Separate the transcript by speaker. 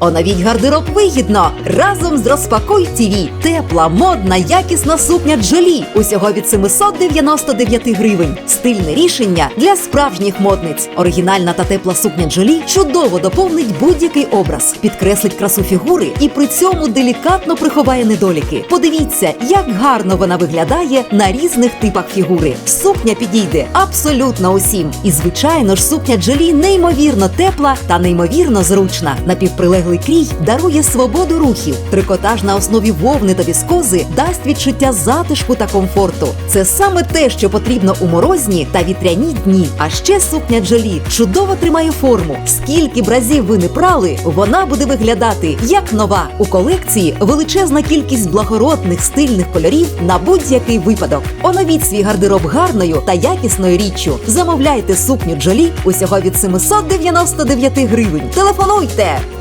Speaker 1: Оновіть гардероб вигідно разом з Розпакуй ТІВІ. Тепла, модна, якісна сукня Джолі. Усього від 799 гривень. Стильне рішення для справжніх модниць. Оригінальна та тепла сукня Джолі чудово доповнить будь-який образ, підкреслить красу фігури і при цьому делікатно приховає недоліки. Подивіться, як гарно вона виглядає на різних типах фігури. Сукня підійде абсолютно усім. І звичайно ж, сукня Джолі неймовірно тепла та неймовірно зручна. Напівприлеглий крій дарує свободу рухів. Трикотаж на основі вовни та віскози дасть відчуття затишку та комфорту. Це саме те, що потрібно у морозні та вітряні дні. А ще сукня Джолі чудово тримає форму. Скільки б разів ви не прали, вона буде виглядати як нова. У колекції величезна кількість благородних стильних кольорів на будь-який випадок. Оновіть свій гардероб гарною та якісною річчю. Замовляйте сукню Джолі усього від 799 гривень. Телефонуйте!